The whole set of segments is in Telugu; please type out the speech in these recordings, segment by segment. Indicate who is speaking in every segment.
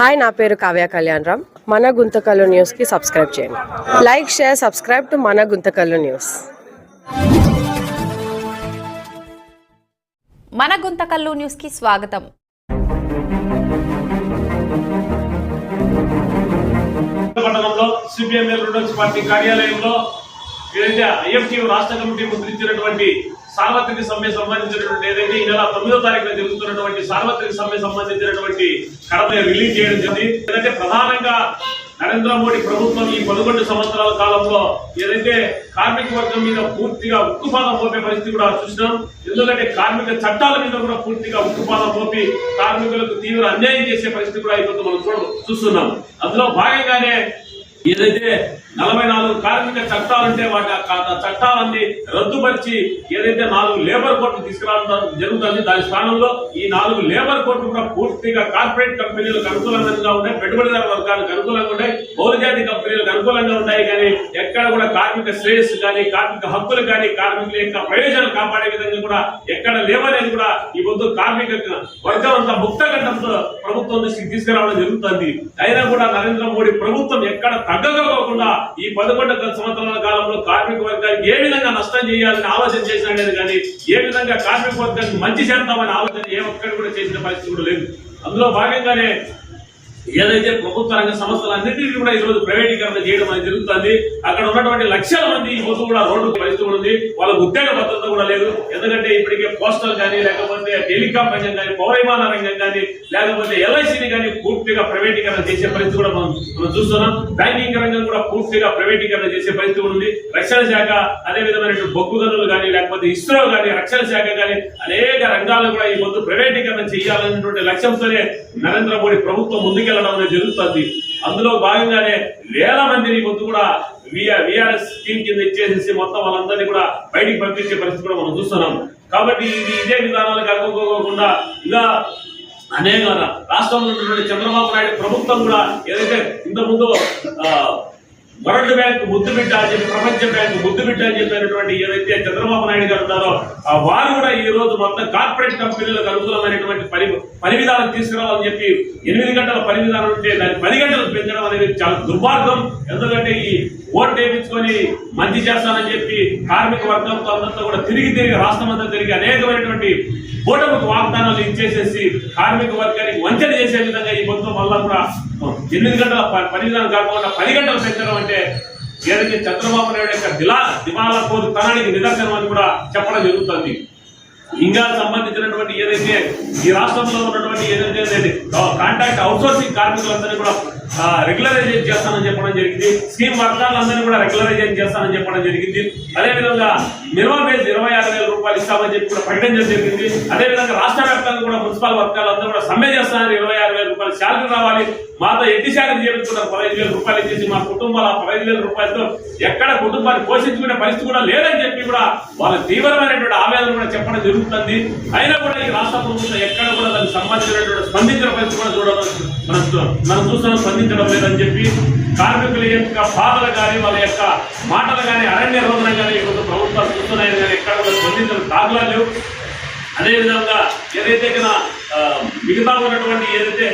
Speaker 1: హాయ్ నా పేరు కావ్య కళ్యాణ్ రామ్. మన గుంతకల్లు న్యూస్కి సబ్స్క్రైబ్ చేయండి. లైక్ షేర్ సబ్స్క్రైబ్ టు మన గుంతకల్లు న్యూస్.
Speaker 2: మన గుంతకల్లు న్యూస్కి స్వాగతం.
Speaker 3: పట్టణంలో సిపిఎం పార్టీ కార్యాలయంలో ఏదైతే ఐఎఫ్టీ రాష్ట్ర కమిటీ ముద్రించినటువంటి సార్వత్రిక సమ్మె సంబంధించినటువంటి ఏదైతే ఈ నెల తొమ్మిదో తారీఖున జరుగుతున్నటువంటి సార్వత్రిక సమ్మె సంబంధించినటువంటి కడప రిలీజ్ చేయడం జరిగింది. ఏదైతే ప్రధానంగా నరేంద్ర మోడీ ప్రభుత్వం ఈ పదకొండు సంవత్సరాల కాలంలో ఏదైతే కార్మిక వర్గం మీద పూర్తిగా ఉక్కుపాదం పోపే పరిస్థితి కూడా చూసినాం. ఎందుకంటే కార్మిక చట్టాల మీద కూడా పూర్తిగా ఉక్కుపాదం పోపి కార్మికులకు తీవ్ర అన్యాయం చేసే పరిస్థితి కూడా ఇప్పుడు మనం చూడ చూస్తున్నాం. అందులో భాగంగానే ఏదైతే నలభై నాలుగు కార్మిక చట్టాలుంటే వాటి చట్టాలన్నీ రద్దుపరిచి ఏదైతే నాలుగు లేబర్ కోర్టు తీసుకురావడం జరుగుతుంది దాని స్థానంలో ఈ నాలుగు లేబర్ కోర్టు కూడా పూర్తిగా కార్పొరేట్ కంపెనీలకు అనుకూలంగా ఉన్నాయి పెట్టుబడిదారు వర్గాలకు అనుకూలంగా ఉన్నాయి బహుళజాతి కంపెనీలకు అనుకూలంగా ఉన్నాయి కానీ ఎక్కడ కూడా కార్మిక శ్రేయస్సు కానీ కార్మిక హక్కులు కానీ కార్మికుల యొక్క ప్రయోజనాలు కాపాడే విధంగా కూడా ఎక్కడ లేవనేది కూడా ఈ ముందు కార్మిక వర్గం అంతా ముక్తగండంతో ప్రభుత్వం దృష్టికి తీసుకురావడం జరుగుతుంది. అయినా కూడా నరేంద్ర మోడీ ప్రభుత్వం ఎక్కడ తగ్గకపోకుండా ఈ పదకొండు సంవత్సరాల కాలంలో కార్మిక వర్గానికి ఏ విధంగా నష్టం చేయాలని ఆలోచన చేసినది కానీ ఏ విధంగా కార్మిక వర్గానికి మంచి చేద్దామని ఆలోచన ఏ ఒక్కటి కూడా చేసిన పరిస్థితి కూడా లేదు. అందులో భాగంగానే ఏదైతే ప్రభుత్వ రంగ సంస్థలన్నింటినీ కూడా ఈరోజు రోజు ప్రైవేటీకరణ చేయడం అనేది జరుగుతుంది. అక్కడ ఉన్నటువంటి లక్షల మంది ఈ రోజు కూడా రోడ్డు పరిస్థితి ఉంది. వాళ్ళకు ఉద్యోగ భద్రత కూడా లేదు. ఎందుకంటే ఇప్పటికే పోస్టల్ కానీ లేకపోతే టెలికాం రంగం కానీ పౌరవిమాన రంగం కానీ లేకపోతే ఎల్ఐసిని కానీ పూర్తిగా ప్రైవేటీకరణ చేసే పరిస్థితి కూడా మనం మనం చూస్తున్నాం. బ్యాంకింగ్ రంగం కూడా పూర్తిగా ప్రైవేటీకరణ చేసే పరిస్థితి ఉంది. రక్షణ శాఖ అదే విధమైన బొగ్గు గనులు కానీ లేకపోతే ఇస్రో కానీ రక్షణ శాఖ కానీ అనేక రంగాలు కూడా ఈ ముందు ప్రైవేటీకరణ చేయాలనేటువంటి లక్ష్యంతోనే నరేంద్ర మోడీ ప్రభుత్వం ముందుకెళ్ళడం అనేది జరుగుతుంది. అందులో భాగంగానే వేల మందిని ఈ కూడా విఆర్ఎస్ స్కీమ్ కింద ఇచ్చేసేసి మొత్తం వాళ్ళందరినీ కూడా బయటికి పంపించే పరిస్థితి కూడా మనం చూస్తున్నాం. కాబట్టి ఇది ఇదే విధానాలు కలుపుకోకుండా ఇలా అనేక రాష్ట్రంలో ఉన్నటువంటి చంద్రబాబు నాయుడు ప్రభుత్వం కూడా ఏదైతే ఇంతకుముందు వరల్డ్ బ్యాంక్ ముద్దు బిడ్డ అని చెప్పి ప్రపంచ బ్యాంక్ ముద్దు బిడ్డ అని చెప్పినటువంటి ఏదైతే చంద్రబాబు నాయుడు గారు ఉన్నారో ఆ వారు కూడా ఈ రోజు మొత్తం కార్పొరేట్ కంపెనీలకు అనుకూలమైనటువంటి పని పని విధానం తీసుకురావాలని చెప్పి ఎనిమిది గంటల పని విధానం ఉంటే దాన్ని పది గంటలకు పెంచడం అనేది చాలా దుర్మార్గం. ఎందుకంటే ఈ ఓట్ మంచి చేస్తానని చెప్పి కార్మిక వర్గంతో అందరితో కూడా తిరిగి తిరిగి రాష్ట్రమంతా తిరిగి అనేకమైనటువంటి కూటమికి వాగ్దానాలు ఇచ్చేసేసి కార్మిక వర్గానికి వంచన చేసే విధంగా ఈ మొత్తం వల్ల కూడా ఎనిమిది గంటల ప- పని విధానం కాకుండా పది గంటలు పెంచడం అంటే ఏదైతే చంద్రబాబు నాయుడు యొక్క దిలా దివాలా కోరు తనానికి నిదర్శనం అని కూడా చెప్పడం జరుగుతుంది. ఇంకా సంబంధించినటువంటి ఏదైతే ఈ రాష్ట్రంలో ఉన్నటువంటి ఏదైతే కాంట్రాక్ట్ అవుట్సోర్సింగ్ కార్మికులందరినీ కూడా రెగ్యులరైజేషన్ చేస్తానని చెప్పడం జరిగింది. స్కీమ్ వర్గాలందరినీ కూడా రెగ్యులరైజేషన్ చేస్తానని చెప్పడం జరిగింది. అదేవిధంగా మినిమం వేజ్ ఇరవై ఆరు వేల రూపాయలు ఇస్తామని చెప్పి కూడా ప్రకటించడం జరిగింది. అదేవిధంగా రాష్ట్ర వ్యాప్తంగా కూడా మున్సిపల్ వర్గాలందరూ కూడా సమ్మె చేస్తానని ఇరవై ఆరు వేల రూపాయలు శాలరీ రావాలి. మాతో ఎట్టి శాలరీ చేయించుకున్నారు? పదహైదు వేల రూపాయలు ఇచ్చేసి మా కుటుంబాల పదహైదు వేల రూపాయలతో ఎక్కడ కుటుంబాన్ని పోషించుకునే పరిస్థితి కూడా లేదని చెప్పి కూడా వాళ్ళ తీవ్రమైనటువంటి ఆవేదన కూడా చెప్పడం జరుగుతుంది. జరుగుతుంది. అయినా కూడా ఈ రాష్ట్ర ప్రభుత్వం ఎక్కడ కూడా దానికి సంబంధించినటువంటి స్పందించిన పరిస్థితి కూడా చూడడం మనం చూ- మనం చూస్తున్నాం స్పందించడం లేదని చెప్పి కార్మికుల యొక్క బాధలు కానీ వాళ్ళ యొక్క మాటలు కానీ అరణ్య రోదన కానీ ఈరోజు ప్రభుత్వాలు చూస్తున్నాయని కానీ ఎక్కడ కూడా స్పందించడం దాఖలా లేవు. అదేవిధంగా ఏదైతే కన్నా మిగతా ఉన్నటువంటి ఏదైతే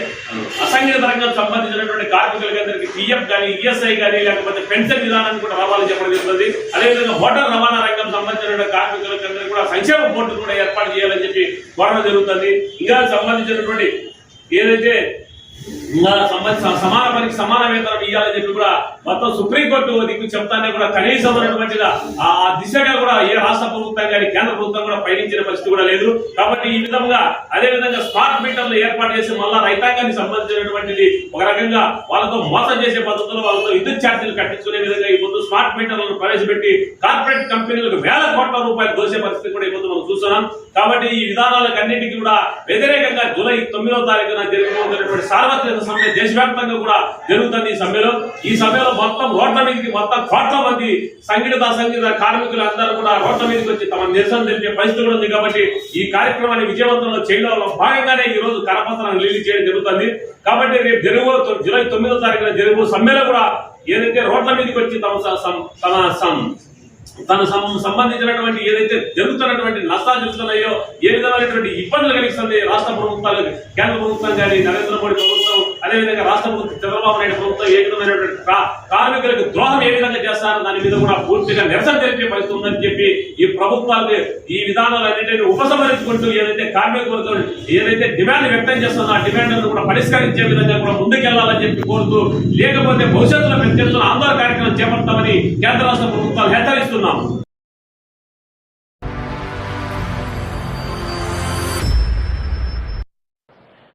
Speaker 3: అసంఘిత రంగం సంబంధించినటువంటి కార్మికులకి అందరికి పిఎఫ్ కానీ ఈఎస్ఐ కానీ లేకపోతే పెన్షన్ విధానాన్ని కూడా రావాలని చెప్పడం జరుగుతుంది. అదేవిధంగా హోటల్ రవాణా రంగం సంబంధించినటువంటి కార్మికులకి అందరికీ కూడా సంక్షేమ బోర్డు కూడా ఏర్పాటు చేయాలని చెప్పి కోరడం జరుగుతుంది. ఇంకా సంబంధించినటువంటి ఏదైతే సమాన పనికి సమాన వేతనం ఇవ్వాలని చెప్పి కూడా మొత్తం సుప్రీంకోర్టు దిక్కు చెప్తానే కూడా కనీసం ఆ దిశగా కూడా ఏ రాష్ట్ర ప్రభుత్వం కానీ కేంద్ర ప్రభుత్వం కూడా పయనించిన పరిస్థితి కూడా లేదు. కాబట్టి ఈ విధంగా అదే విధంగా స్మార్ట్ మీటర్లు ఏర్పాటు చేసి మళ్ళా రైతాంగానికి సంబంధించినటువంటిది ఒక రకంగా వాళ్ళతో మోసం చేసే పద్ధతిలో వాళ్ళతో విద్యుత్ ఛార్జీలు కట్టించుకునే విధంగా ఈ పొద్దు స్మార్ట్ మీటర్లను ప్రవేశపెట్టి కార్పొరేట్ కంపెనీలకు వేల కోట్ల రూపాయలు దోసే పరిస్థితి కూడా ఈ పొద్దు మనం చూస్తున్నాం. కాబట్టి ఈ విధానాలకు అన్నిటికీ కూడా వ్యతిరేక జూలై తొమ్మిదవ తారీఖున జరుగుతున్నటువంటి సార్వత్రిక సమ్మె దేశవ్యాప్తంగా కూడా జరుగుతుంది ఈ సమ్మెలో. ఈ సమ్మెలో మొత్తం రోడ్ల మీదకి మొత్తం కోట్ల మంది సంఘటిత అసంఘటిత కార్మికులు అందరూ కూడా రోడ్ల మీదకి వచ్చి తమ నిరసన తెలిపే పరిస్థితి కూడా ఉంది కాబట్టి ఈ కార్యక్రమాన్ని విజయవంతంలో చేయడంలో భాగంగానే ఈ రోజు కరపత్రాన్ని రిలీజ్ చేయడం జరుగుతుంది. కాబట్టి రేపు జరుగు జూలై తొమ్మిదో తారీఖున జరుగు సమ్మెలో కూడా ఏదైతే రోడ్ల మీదకి వచ్చి తమ తమ తన సంబంధించినటువంటి ఏదైతే జరుగుతున్నటువంటి నష్టాలు చూస్తున్నాయో ఏ విధమైనటువంటి ఇబ్బందులు కలిగిస్తుంది రాష్ట్ర ప్రభుత్వాలు కేంద్ర ప్రభుత్వం కానీ నరేంద్ర మోడీ ప్రభుత్వం అదేవిధంగా రాష్ట్ర ప్రభుత్వం చంద్రబాబు నాయుడు ప్రభుత్వం ఏ విధమైనటువంటి కార్మికులకు ద్రోహం ఏ విధంగా చేస్తారో దాని మీద కూడా పూర్తిగా నిరసన తెలిపే పరిస్థితి ఉందని చెప్పి ఈ ప్రభుత్వాలు ఈ విధానాలన్నింటినీ ఉపసంహరించుకుంటూ ఏదైతే కార్మిక వర్గం ఏదైతే డిమాండ్ వ్యక్తం చేస్తుందో ఆ డిమాండ్ కూడా పరిష్కరించే విధంగా కూడా ముందుకెళ్ళాలని చెప్పి కోరుతూ లేకపోతే భవిష్యత్తులో పెద్ద ఆందోళన చేపడతామని కేంద్ర రాష్ట్ర ప్రభుత్వాలు హెచ్చరిస్తున్నాం